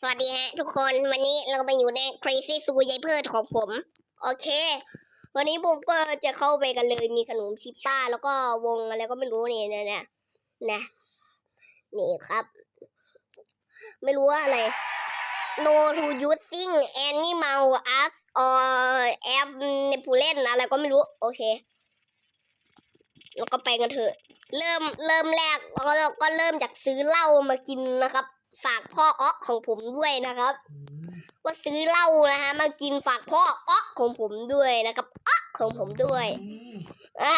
สวัสดีฮะทุกคนวันนี้เราไปอยู่ใน Crazy Zoo ยายเพิดของผม โอเค วันนี้ผมก็จะเข้าไปกันเลยมีขนมชิปป้า แล้วก็วงอะไรก็ไม่รู้นี่นี่นี่นะนี่ครับ ไม่รู้ว่าอะไร No to using animal as or app ในผู้เล่นอะไรก็ไม่รู้ โอเค แล้วก็ไปกันเถอะ เริ่มเริ่มแรกเราก็เริ่มจากซื้อเหล้ามากินนะครับ ฝากพ่ออ๊อกของผมด้วยนะครับ ว่าซื้อเหล้านะฮะมากินฝากพ่ออ๊อกของผมด้วยนะครับอ๊อกของผมด้วยอ่า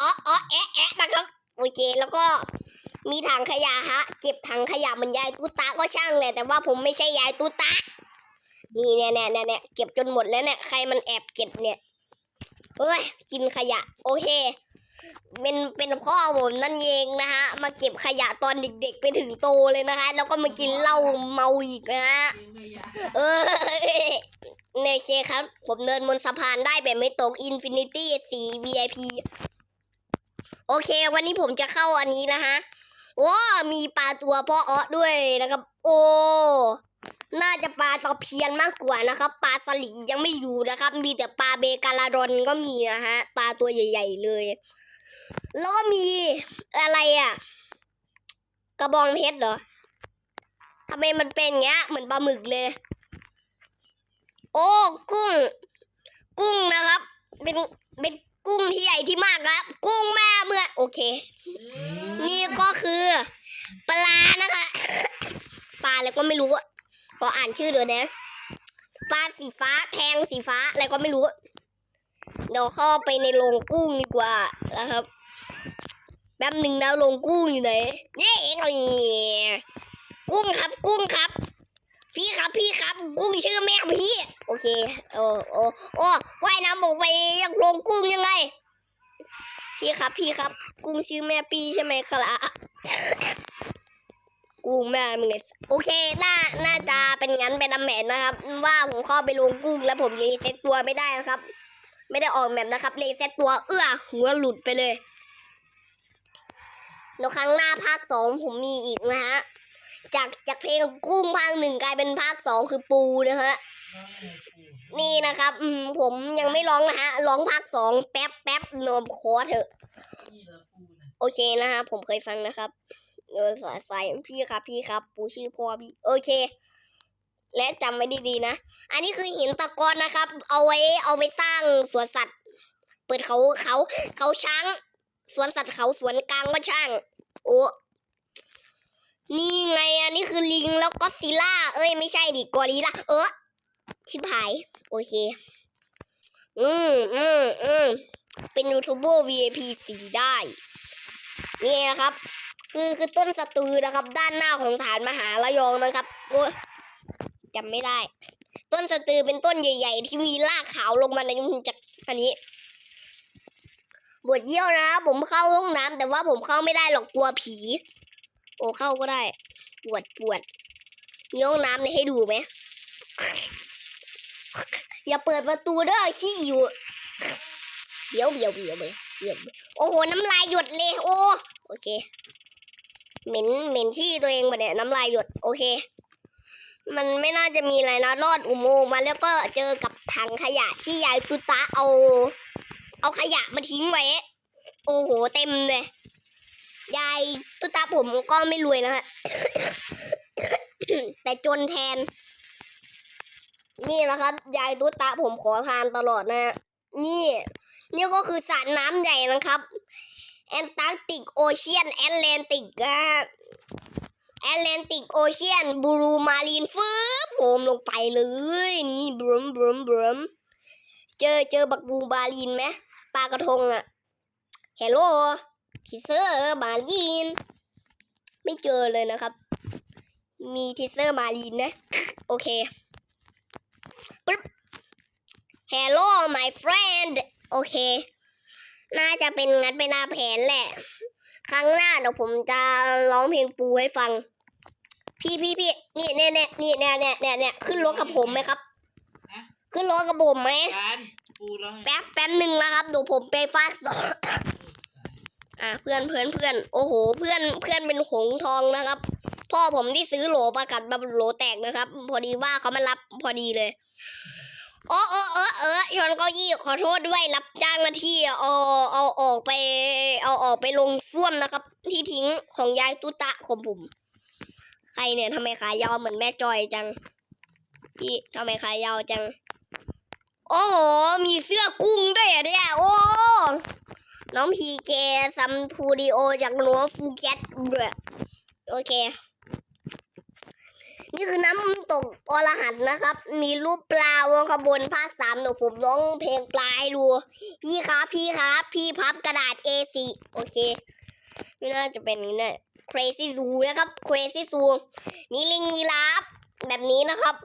อ๊อกอ๊อกแอะแอะนะครับโอเคแล้วก็มีถังขยะฮะเก็บถังขยะเหมันยายตุ๊ตาก็ช่างเลยแต่ว่าผมไม่ใช่ยายตุ๊ตานี่เนี่ยเนี่ยเนี่ยเนี่ยเก็บจนหมดแล้วเนี่ยใครมันแอบเก็บเนี่ยเฮ้ยกินขยะ โอเค เป็นเป็นพ่อผมนั่นเองนะฮะ มาเก็บขยะตอนเด็กๆไปถึงโตเลยนะคะ แล้วก็มากินเหล้าเมาอีกนะฮะเออในเคครับ ผมเดินบนสะพานได้แบบไม่ตกอินฟินิตี้สี VIP โอเค วันนี้ผมจะเข้าอันนี้นะฮะโอ้มีปลาตัวพ่ออ้อด้วยนะครับ โอ้น่าจะปลาตะเพียนมากกว่านะครับ ปลาสลิดยังไม่อยู่นะครับ มีแต่ปลาเบกาลาดอนก็มีนะฮะ ปลาตัวใหญ่ ๆ เลย แล้วก็มีอะไรอะ กระบองเพชรเหรอทำไมมันเป็นเงี้ย เหมือนปลาหมึกเลย โอ้กุ้ง กุ้งนะครับ เป็นเป็นกุ้งที่ใหญ่ที่มากครับ กุ้งแม่เมื่อโอเค นี่ก็คือปลานะคะ ปลาอะไรก็ไม่รู้อะขออ่านชื่อเดี๋ยวนะปลาสีฟ้าแทงสีฟ้าอะไรก็ไม่รู้ เดี๋ยวเข้าไปในโรงกุ้งดีกว่านะครับ แป๊บหนึ่งแล้วโรงกุ้งอยู่ไหนนี่เองนี่กุ้งครับ กุ้งครับ พี่ครับพี่ครับ กุ้งชื่อแม่พี่ โอเคโอ้โอ้โอ้ว่ายน้ำออกไปยังโรงกุ้งยังไง พี่ครับพี่ครับ กุ้งชื่อแม่ปีใช่ไหมครับกุ้งแม่มึงไงโอเคน่าน่าจะเป็นงั้นเป็นอำแมนนะครับ ว่าผมเข้าไปลงกุ้งแล้วผมรีเซ็ตตัวไม่ได้นะครับ ไม่ได้ออกแมปนะครับรีเซ็ตตัวเอื้อหัวหลุดไปเลย เดี๋ยวครั้งหน้าภาคสองผมมีอีกนะฮะ จากจากเพลงกุ้งภาคหนึ่งกลายเป็นภาคสองคือปูนะฮะ นี่นะครับ อืมผมยังไม่ร้องนะฮะ ร้องภาคสองแป๊บแป๊บนมขอเถอะ โอเคนะฮะ ผมเคยฟังนะครับ เออสายสายพี่ครับพี่ครับ ปูชื่อพ่อพี่ โอเค และจำไว้ดีๆนะ อันนี้คือหินตะกอนนะครับ เอาไว้เอาไว้สร้างสวนสัตว์ เปิดเขาเขาเขาช้าง สวนสัตว์เขาสวนกลางก็ช่าง โอ้นี่ไงอันนี้คือลิงแล้วก็ซิล่า เอ้ยไม่ใช่ดิกอริล่าเออชิบหาย โอเค อืมอืมอืมเป็นยูทูบเบอร์ VIP สีได้ นี่นะครับ คือคือต้นสตือนะครับ ด้านหน้าของฐานมหาระยองนะครับโอ้จำไม่ได้ ต้นสตือเป็นต้นใหญ่ ๆ ที่มีรากขาวลงมาในจากอันนี้ บวชเยี่ยวนะ ผมเข้าห้องน้ำแต่ว่าผมเข้าไม่ได้หรอกกลัวผี โอ้เข้าก็ได้ปวดปวดมีห้องน้ำเนี่ยให้ดูไหมอย่าเปิดประตูเด้อขี้อยู่เดี๋ยวเดี๋ยวเดี๋ยวเดี๋ยวโอ้โหน้ำลายหยดเลยโอ้โอเคเหม็นเหม็นขี้ตัวเองปเนี่ยน้ำลายหยดโอเค มันไม่น่าจะมีอะไรนะรอดอุโมงค์มาแล้วก็เจอกับถังขยะที่ยายตุตะเอา เอาขยะมาทิ้งไว้ โอ้โห เต็มเลย ยายตุตาผมก็ไม่รวยนะฮะ แต่จนแทน นี่นะครับ ยายตุตาผมขอทานตลอดนะฮะ นี่ นี่ก็คือสระน้ำใหญ่นะครับ แอนตาร์กติกโอเชียนแอตแลนติกนะแอตแลนติกโอเชียนบลูมารีนฟืบผมลงไปเลย นี่บรมบรมบรมเจอเจอบักบูบาลีนไหม ปลากระทงอะเฮลโลทีเซอร์มาลีน ไม่เจอเลยนะครับ มีทีเซอร์มาลีนนะ โอเคปึ๊บ Hello my friend โอเค น่าจะเป็นงัดไปหน้าแผนแหละ ครั้งหน้าเดี๋ยวผมจะร้องเพลงปูให้ฟัง พี่พี่พี่นี่เนี่ยเนี่ยนี่เนี่ยเนี่ยเนี่ยเนี่ยขึ้นรถกับผมไหมครับ ขึ้นรถกับผมไหมการปูแล้วให้แป๊บแป๊บหนึ่งนะครับเดี๋ยวผมไปฟากสองอะเพื่อนเพื่อนเพื่อนโอ้โห เพื่อนเพื่อนเป็นหงส์ทองนะครับ พ่อผมที่ซื้อโหลประกัดมาโหลแตกนะครับ พอดีว่าเขามารับพอดีเลยโอ้โอ้เออเออชนเก้าอี้ขอโทษด้วยรับจ้างหน้าที่เอาเอาออกไป เอาออกไปลงส้วมนะครับ ที่ทิ้งของยายตุตะของผมใครเนี่ยทำไมขายาวเหมือนแม่จอยจัง พี่ทำไมขายาวจัง โอ้โห มีเสื้อกุ้งด้วยเหรอะเนี่ย โอ้ น้องพีเกซัมทูดิโอจากหนัวฟูเก็ตด้วยโอเค นี่คือน้ำตกอรหันนะครับ มีรูปปลาวงขบวนภาคสามเดี๋ยวผมร้องเพลงปลาให้ดู พี่ครับพี่ครับ พี่พับกระดาษ A4 โอเค ไม่น่าจะเป็นนี่ crazy zoo นะครับ crazy zoo มีลิงยีราฟแบบนี้นะครับ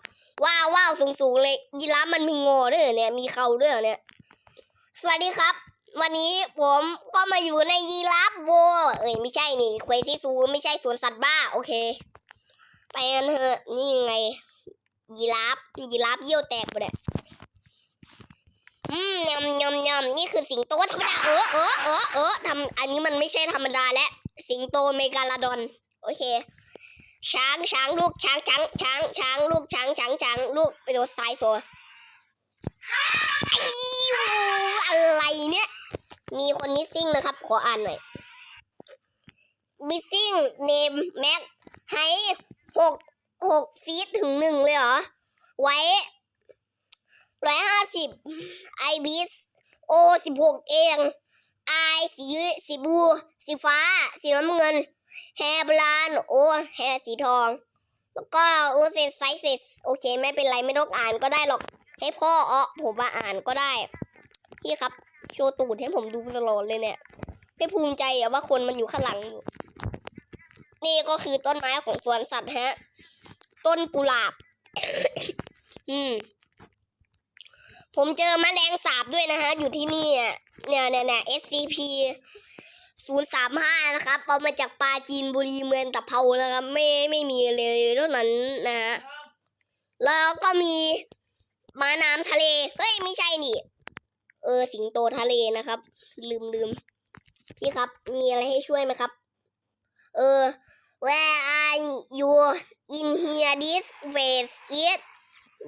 ว้าวว้าวสูงสูงเลยยีราฟมันมีงอด้วยเนี่ยมีเขาด้วยเนี่ย สวัสดีครับ วันนี้ผมก็มาอยู่ในยีราฟโวเอ้ยไม่ใช่นี่เควซี่ซูไม่ใช่สวนสัตว์บ้า โอเค ไปกันเถอะนี่ไง ยีราฟยีราฟเยี่ยวแตกไปเลยอืมยำยำยำนี่คือสิงโตธรรมดาเออเออเออเออทำอันนี้มันไม่ใช่ธรรมดาและสิงโตเมกาลาดอน โอเค ช้างช้างลูกช้างช้างช้างช้างลูกช้างช้างช้างลูกไปโดนซ้ายโซอิ๊วอะไรเนี่ย มีคนมิสซิ่งนะครับ ขออ่านหน่อย missing name mac ให้หกหกฟีตถึงหนึ่งเลยเหรอ ไว้ร้อยห้าสิบไอบิสโอสิบหกเองไอสีสีบู สีฟ้า สีน้ำเงิน แฮร์บรานโอแฮร์สีทอง แล้วก็โอเซไซเซสโอเค ไม่เป็นไรไม่ต้องอ่านก็ได้หรอก ให้พ่ออ้อผมมาอ่านก็ได้ พี่ครับ โชว์ตูดให้ผมดูตลอดเลยเนี่ย ไม่ภูมิใจอะว่าคนมันอยู่ข้างหลังอยู่ นี่ก็คือต้นไม้ของสวนสัตว์ฮะ ต้นกุหลาบ อืมผมเจอแมลงสาบด้วยนะฮะ อยู่ที่นี่เนี่ยเนี่ยเนี่ย SCP ศูนย์สามห้านะครับเอามาจากปลาจีนบุรีเมืองตะเภานะครับ ไม่ไม่มีเลยเท่านั้นนะฮะแล้วก็มีม้าน้ำทะเล เฮ้ย ไม่ใช่นี่ เออ สิงโตทะเลนะครับ ลืมลืมพี่ครับ มีอะไรให้ช่วยไหมครับ เออ where are you in here this face is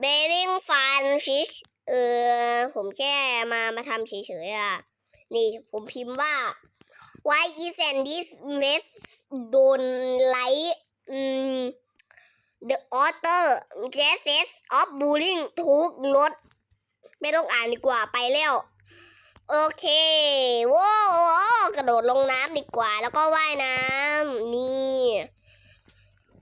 bearing fun fish เออ ผมแค่มามาทำเฉยๆอะ นี่ผมพิมพ์ว่า why isn't this mess don't like อืม the author cases of bullying ทุกรถไม่ต้องอ่านดีกว่าไปแล้ว โอเคว้าวกระโดดลงน้ำดีกว่า แล้วก็ว่ายน้ำนี่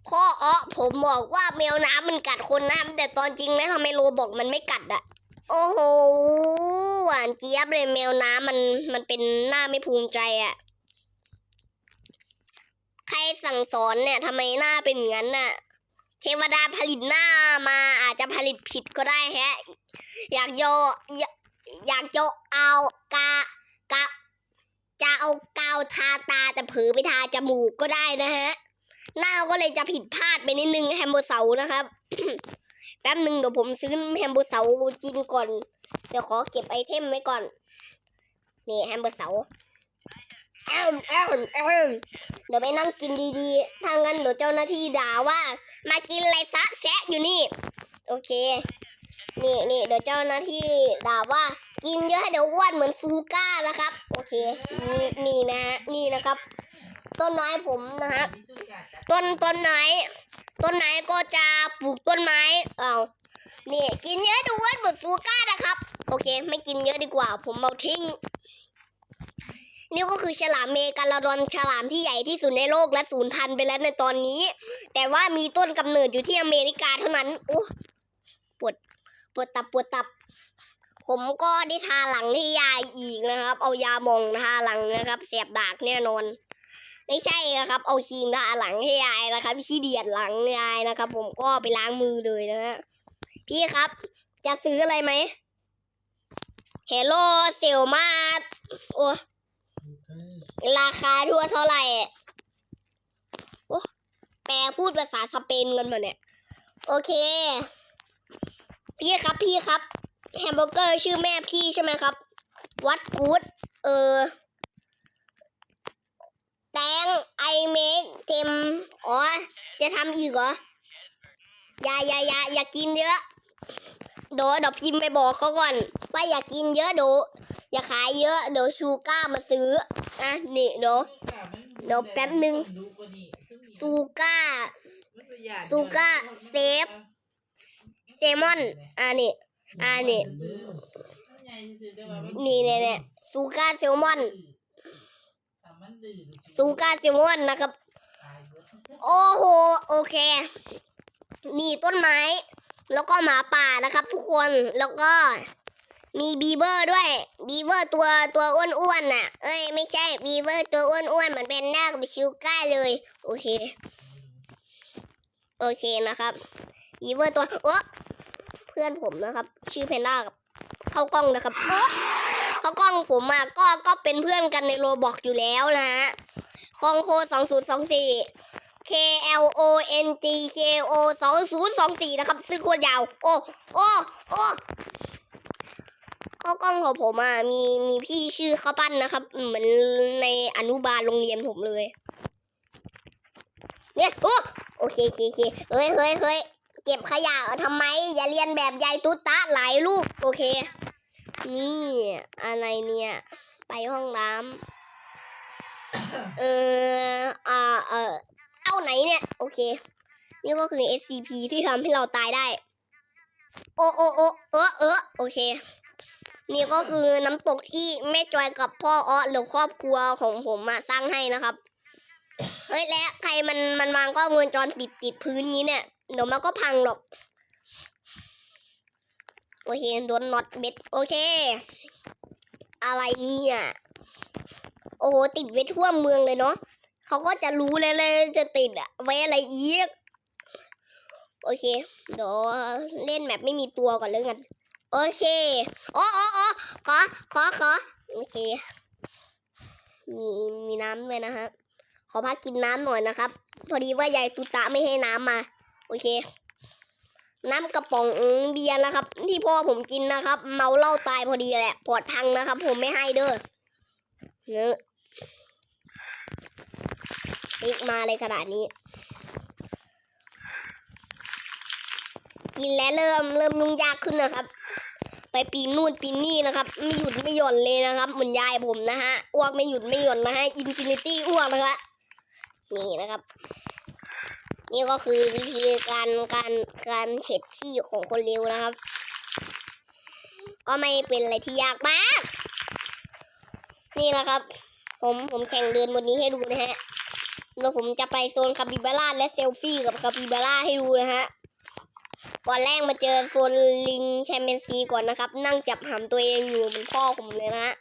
พ่ออ้อผมบอกว่าแมวน้ำมันกัดคนน้ำแต่ตอนจริงแล้วทำไมโรบอกมันไม่กัดอะโอ้โหหวานเจี๊ยบเลยแมวน้ำมันมันเป็นหน้าไม่ภูมิใจอะ ใครสั่งสอนเนี่ยทำไมหน้าเป็นอย่างนั้นน่ะ เทวดาผลิตหน้ามาอาจจะผลิตผิดก็ได้แฮะ อยากโยอยากอยเอากากะจะเอากาวทาตาแต่เผลอไปทาจมูกก็ได้นะฮะ หน้าก็เลยจะผิดพลาดไปนิดนึงแฮมเบอร์เสานะครับ แป๊บหนึ่งเดี๋ยวผมซื้อแฮมเบอร์เสาร์กินก่อน เดี๋ยวขอเก็บไอเทมไว้ก่อน นี่แฮมเบอร์เสา อมแอมแอมเดี๋ยวไปนั่งกินดีๆถ้างกันเดี๋ยวเจ้าหน้าที่ด่าว่า มากินอะไรซะแซะอยู่นี่ โอเค นี่นี่เดี๋ยวเจ้าหน้าที่ด่าว่า กินเยอะเดี๋ยวอ้วนเหมือนซูก้านะครับ โอเค นี่นี่นะฮะนี่นะครับ ต้นไม้ผมนะฮะ ต้นต้นไม้ต้นไม้ก็จะปลูกต้นไม้ เอานี่กินเยอะเดี๋ยวอ้วนเหมือนซูก้านะครับ โอเค ไม่กินเยอะดีกว่า ผมเอาทิ้ง นี่ก็คือฉลามเมกาลาดอนฉลามที่ใหญ่ที่สุดในโลกและสูญพันธุ์ไปแล้วในตอนนี้ แต่ว่ามีต้นกำเนิดอยู่ที่อเมริกาเท่านั้นโอ้ปวดปวดตับปวดตับ ผมก็ได้ทาหลังให้ยายอีกนะครับ เอายาหมองทาหลังนะครับเสียบดากแน่นอน ไม่ใช่นะครับ เอาครีมทาหลังให้ยายนะครับขี้เดียดหลังยายนะครับ ผมก็ไปล้างมือเลยนะฮะพี่ครับ จะซื้ออะไรไหมเฮลโลเซลมาโอ้ ราคาทั่วเท่าไหร่โอ้แปลพูดภาษาสเปนกันมาเนี่ย โอเค พี่ครับพี่ครับแฮมเบอร์เกอร์ชื่อแม่พี่ใช่ไหมครับวัดกูดเออแตงไอเมกเทมอ๋อ จะทำอีกเหรอ อย่าอย่าอย่าอย่ากินเยอะเดี๋ยวเดี๋ยวพิมพ์ไปบอกเขาก่อน ว่าอย่ากินเยอะเดี๋ยว อย่าขายเยอะเดี๋ยวชูก้ามาซื้ออะนี่เดี๋ยว เดี๋ยวแป๊บนึง ซูก้า ซูก้าเซฟเซมอนอะนี่อ่านี่นี่เนี่ยเนี่ยซูก้าเซลมอนซูก้าเซลมอนนะครับ โอ้โหโอเค นี่ต้นไม้ แล้วก็หมาป่านะครับ ทุกคนแล้วก็ มีบีเบอร์ด้วย บีเบอร์ตัวตัวอ้วนๆน่ะ เอ้ยไม่ใช่บีเบอร์ตัวอ้วนๆเหมือนเป็นหน้ากับชิวก้าเลย โอเค โอเคนะครับบีเบอร์ตัวโอ้เพื่อนผมนะครับ ชื่อเพนด้ากับเข้ากล้องนะครับโอ๊ะเข้ากล้องผมอะก็ก็เป็นเพื่อนกันในโรบอกอยู่แล้วนะฮะคองโคสองศูนย์สองสี่ K L O N G K O สองศูนย์สองสี่นะครับ ซึ่งโคตรยาว โอ้ โอ้ โอ้ เข้ากล้องของผมอะมีมีพี่ชื่อข้าวปั้นนะครับ เหมือนในอนุบาลโรงเรียนผมเลย เนี่ยโอ้โอเคโอเคโอเคเฮ้ยเฮ้ยเฮ้ยเก็บขยะทำไม อย่าเรียนแบบยายตุ๊ตะหลายลูก โอเค นี่ อะไรเนี่ย ไปห้องน้ำเอออ่าเออเอาไหนเนี่ย โอเค นี่ก็คือ SCP ที่ทำให้เราตายได้ โอโอโอเออเออโอเค นี่ก็คือน้ำตกที่แม่จอยกับพ่ออ้อหรือครอบครัวของผมมาสร้างให้นะครับเฮ้ยและใครมันมันวางกล้องวงจรปิดติดพื้นนี้เนี่ยเดี๋ยวมันก็พังหรอก โอเคโดนน็อตเบ็ดโอเค อะไรเนี่ยโอ้โหติดไว้ทั่วเมืองเลยเนาะเขาก็จะรู้เลยเลยจะติดอะไว้อะไรอีกโอเคเดี๋ยวเล่นแบบไม่มีตัวก่อนเลยกัน โอเคโอ้โอ้โอ้ขอ ขอ ขอ โอเค มี มีน้ำด้วยนะครับ ขอพักกินน้ำหน่อยนะครับ พอดีว่ายายตุตะไม่ให้น้ำมา โอเค น้ำกระป๋องเบียร์นะครับ ที่พ่อผมกินนะครับ เมาเหล้าตายพอดีแหละปอดพังนะครับ ผมไม่ให้เด้อเนื้อติ๊กมาเลยขนาดนี้ กินแล้วเริ่มเริ่มนุ่งยากขึ้นนะครับ ไปปีนนู่นปีนนี่นะครับ ไม่หยุดไม่หย่อนเลยนะครับเหมือนยายผมนะฮะอ้วกไม่หยุดไม่หย่อนนะฮะอินฟินิตี้อ้วกนะครับนี่นะครับ นี่ก็คือวิธีการการการเช็ดขี้ของคนเร็วนะครับ ก็ไม่เป็นอะไรที่ยากมาก นี่แหละครับ ผมผมแข่งเดินบนนี้ให้ดูนะฮะแล้วผมจะไปโซนคาปิบาร่าและเซลฟี่กับคาปิบาร่าให้ดูนะฮะ ก่อนแรกมาเจอโซนลิงแชมเปญซีก่อนนะครับ นั่งจับหำตัวเองอยู่เหมือนพ่อผมเลยนะฮะ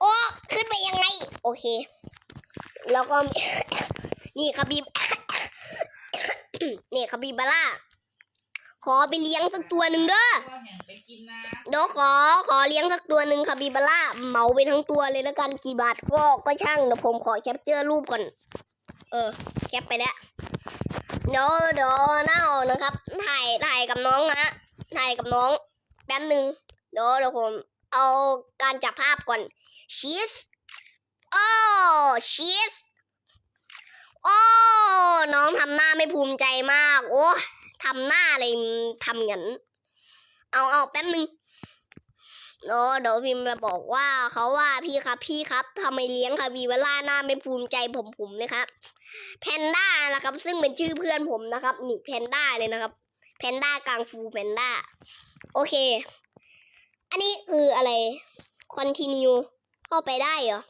โอ้ขึ้นไปยังไง โอเค แล้วก็มีนี่คาบิบนี่คาบิบาร่าขอไปเลี้ยงสักตัวหนึ่งเด้อไปกินนะเดี๋ยวขอขอเลี้ยงสักตัวหนึ่งคาบิบาร่าเหมาไปทั้งตัวเลยแล้วกันกี่บาทก็ก็ช่างเดี๋ยวผมขอแคปเจอร์รูปก่อน เออ แคปไปแล้ว เดี๋ยวเดี๋ยวหน้าออกนะครับ ถ่ายถ่ายกับน้องนะ ถ่ายกับน้อง แป๊บหนึ่งเดี๋ยวเดี๋ยวผมเอาการจับภาพก่อนชีสโอ้ชีสโอ้น้องทำหน้าไม่ภูมิใจมาก โอ้ทำหน้าอะไรทำอย่างนั้นเอาเอาแป๊บหนึ่งเดี๋ยวเดี๋ยวพิมพ์มาบอกว่าเขาว่าพี่ครับพี่ครับทำไมเลี้ยงคาบิบาร่าหน้าไม่ภูมิใจผมผมเลยครับ แพนด้านะครับ ซึ่งเป็นชื่อเพื่อนผมนะครับนี่แพนด้าเลยนะครับ แพนด้ากางฟูแพนด้าโอเค อันนี้คืออะไรคอนติเนียเข้าไปได้เหรอ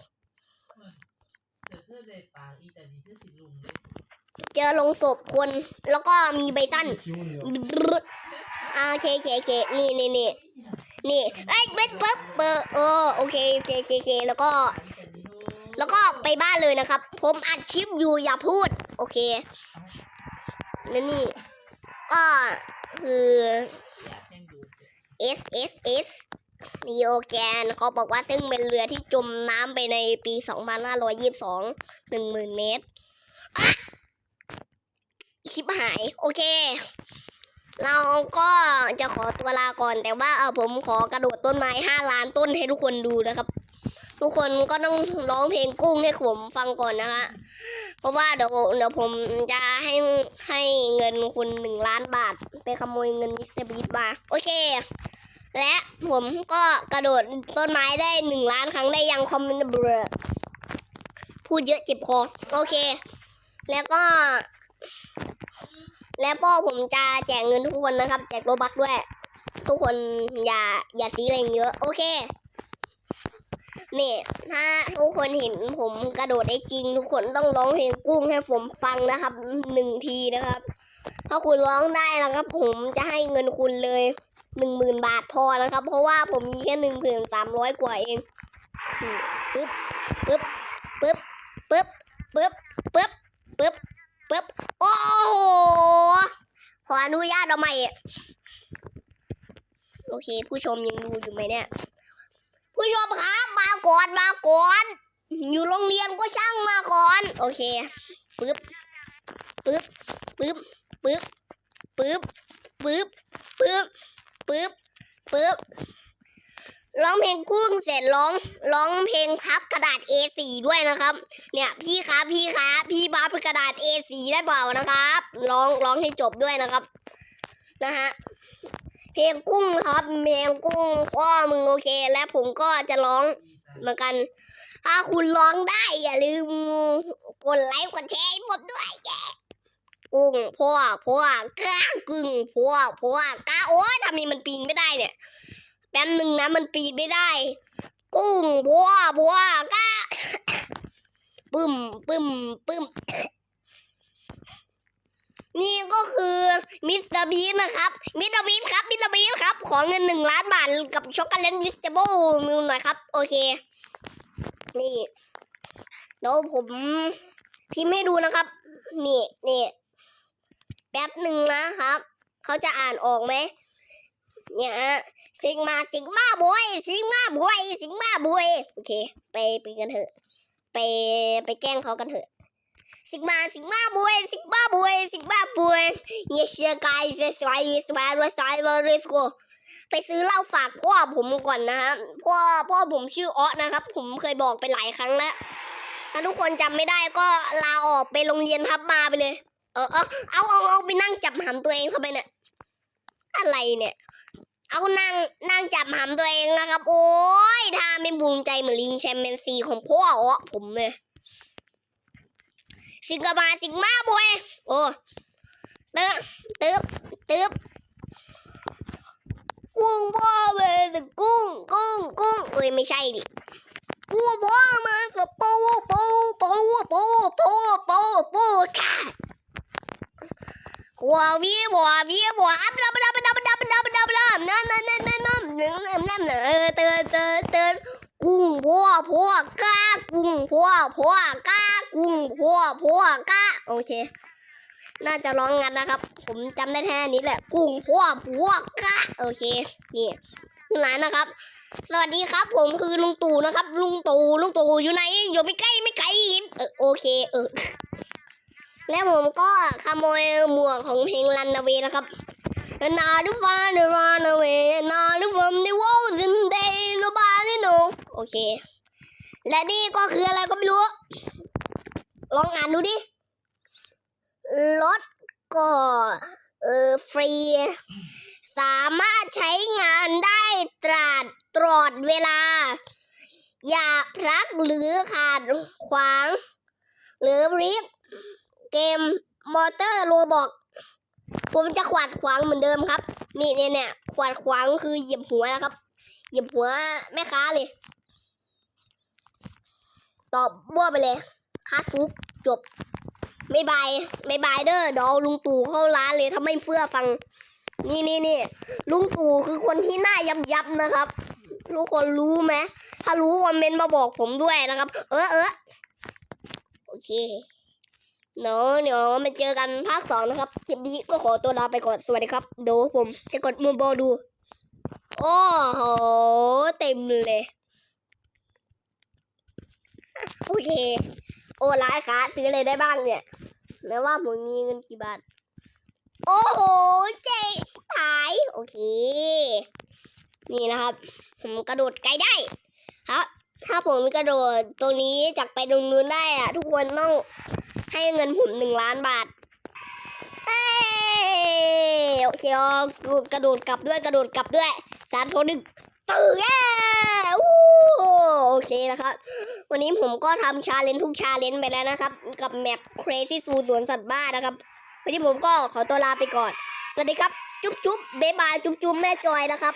เจอเธอได้ปลาอีแต่นี่เธอสิลุงเลยเจอลงศพคนแล้วก็มีใบสั้นคิ้วเดียวอ่าโอเคโอเคโอเคนี่นี่นี่นี่เอ้ยเบ็ดปึ๊บเบอร์โอโอเคโอเคโอเคโอเคแล้วก็ แล้วก็ไปบ้านเลยนะครับ ผมอัดคลิปอยู่อย่าพูด โอเค แล้วนี่ ก็คือ S S S นีโอแกนเขาบอกว่าซึ่งเป็นเรือที่จมน้ำไปในปี 2522 10,000 เมตรชิบหาย โอเค เราก็จะขอตัวลาก่อนแต่ว่าเอาผมขอกระโดดต้นไม้ 5 ล้านต้นให้ทุกคนดูนะครับ ทุกคนก็ต้องร้องเพลงกุ้งให้ผมฟังก่อนนะคะ เพราะว่าเดี๋ยวเดี๋ยวผมจะให้ให้เงินคุณหนึ่งล้านบาท ไปขโมยเงินมิสเตอร์บีทมา โอเค และผมก็กระโดดต้นไม้ได้หนึ่งล้านครั้งได้ยังคอมเมนต์เบอร์พูดเยอะเจ็บคอ โอเค แล้วก็ แล้วก็ผมจะแจกเงินทุกคนนะครับ แจกโรบักด้วย ทุกคนอย่าอย่าซีอะไรเยอะ โอเค เนี่ยถ้าทุกคนเห็นผมกระโดดได้จริง ทุกคนต้องร้องเพลงกุ้งให้ผมฟังนะครับหนึ่งทีนะครับ ถ้าคุณร้องได้นะครับผมจะให้เงินคุณเลยหนึ่งหมื่นบาทพอนะครับ เพราะว่าผมมีแค่หนึ่งพันสามร้อยกว่าเองปึ๊บปึ๊บปึ๊บปึ๊บปึ๊บปึ๊บปึ๊บปึ๊บโอ้โหขออนุญาตเอาใหม่โอเค ผู้ชมยังดูอยู่ไหมเนี่ย ผู้ชมครับมาก่อนมาก่อน อยู่โรงเรียนก็ช่างมาก่อน โอเคปึ๊บปึ๊บปึ๊บปึ๊บปึ๊บปึ๊บปึ๊บปึ๊บปึ๊บร้องเพลงกุ้งเสร็จร้องร้องเพลงพับกระดาษ A4 ด้วยนะครับ เนี่ยพี่ครับพี่ครับพี่พับกระดาษ A4 ได้เปล่านะครับ ร้องร้องให้จบด้วยนะครับนะฮะ เพลงกุ้งครับ เพลงกุ้งพ่อมึงโอเค และผมก็จะร้องเหมือนกัน ถ้าคุณร้องได้อย่าลืมกดไลค์กดแชร์ให้ผมด้วยแกกุ้งพ่อพ่อกล้ากึ่งพ่อพ่อกล้าโอ้ยทำไมมันปีนไม่ได้เนี่ยแป๊บหนึ่งนะมันปีนไม่ได้ กุ้งพ่อพ่อกล้าปึ้มปึ้มปึ้ม นี่ก็คือมิสเตอร์บีนะครับ มิสเตอร์บีครับ มิสเตอร์บีครับ ขอเงินหนึ่งล้านบาทกับช็อกโกแลตวิสเตเบิลมิวหน่อยครับ โอเค นี่เดี๋ยวผมพิมพ์ให้ดูนะครับ นี่นี่แป๊บหนึ่งนะครับ เขาจะอ่านออกไหมเนี่ยฮะซิงมาซิงมาบอยซิงมาบอยซิงมาบอยโอเค ไปไปกันเถอะ ไปไปแกล้งเขากันเถอะ ซิกมาซิกมาบวยซิกมาบวยซิกมาบวย yes guys yes right yes right yes right let's go ไปซื้อเหล้าฝากพ่อผมก่อนนะฮะพ่อพ่อผมชื่ออ๊อนะครับ ผมเคยบอกไปหลายครั้งแล้วถ้าทุกคนจำไม่ได้ก็ลาออกไปโรงเรียนทับมาไปเลยเออเออเอาเอาเอาไปนั่งจับหำตัวเองเข้าไปเนี่ยอะไรเนี่ย เอานั่งนั่งจับหำตัวเองนะครับ โอ้ยถ้าไม่บูมใจเหมือนลิงแชมเปี้ยนซีของพ่ออ๊อผมเลย สิงคโปร์สิงมาบวยโอ้เติบเติบเติบกุ้งพ่อเว้ยกุ้งกุ้งกุ้งเอ้ยไม่ใช่ดิกุ้งพ่อมาสปูปูปูปูปูปูปูค่ะหัววีหัววีหัวอัพดับดับดับดับดับดับดับนั่นนั่นนั่นนั่นนั่นนั่นนั่นเออเตือนเตือนเตือนกุ้งพ่อพ่อกล้ากุ้งพ่อพ่อกล้า กุ้งพัวพัวก้าโอเค น่าจะร้องงันนะครับ ผมจำได้แค่นี้แหละ กุ้งพัวพัวก้าโอเค นี่คุณหลานนะครับ สวัสดีครับ ผมคือลุงตู่นะครับ ลุงตู่ลุงตู่อยู่ไหนอยู่ไม่ใกล้ไม่ไกลเออโอเค เออ แล้วผมก็ขโมยหมวกของเพลงรันนาเวนะครับ Now the fun to run away Now the from the walls in day nobody know โอเค และนี่ก็คืออะไรก็ไม่รู้ ลองอ่านดูดิรถก็เออฟรี สามารถใช้งานได้ตราดตลอดเวลา อย่าพลักหรือขาดขวาง หรือริกเกมมอเตอร์โรบอกผมจะขวาดขวางเหมือนเดิมครับ นี่เนี่ยเนี่ยขวาดขวางคือเหยียบหัวนะครับเหยียบหัวแม่ค้าเลย ตอบบ้วไปเลย คาซุกจบไม่บายไม่บายเด้อเดี๋ยวลุงตู่เข้าร้านเลยถ้าไม่เฟื่อฟัง นี่นี่นี่ลุงตู่คือคนที่หน้ายับยับนะครับทุกคนรู้ไหมถ้ารู้คอมเมนต์มาบอกผมด้วยนะครับ เออเออโอเคเนาะเดี๋ยวมาเจอกันภาคสองนะครับคลิปนี้ก็ขอตัวลาไปก่อนสวัสดีครับเดี๋ยวผมจะกดมือบอดูโอ้โหเต็มเลย โอเค โอ้ร้านค้าซื้ออะไรได้บ้างเนี่ยแม้ว่าผมมีเงินกี่บาท โอ้โห เจ๊หายโอเค นี่นะครับ ผมกระโดดไกลได้ครับถ้าผมกระโดดตรงนี้จากไปตรงนู้นได้อะทุกคนต้องให้เงินผมหนึ่งล้านบาทเอ้โอเคอ๋อกระโดดกลับด้วยกระโดดกลับด้วยสามโทหนึ่งตื่นแย่วู้ โอเคนะครับ วันนี้ผมก็ทำชาเลนจ์ทุกชาเลนจ์ไปแล้วนะครับ กับแมป Crazy Zoo สวนสัตว์บ้านะครับ วันนี้ผมก็ขอตัวลาไปก่อน สวัสดีครับ จุ๊บจุ๊บเบ๊บายจุ๊บจุ๊บแม่จอยนะครับ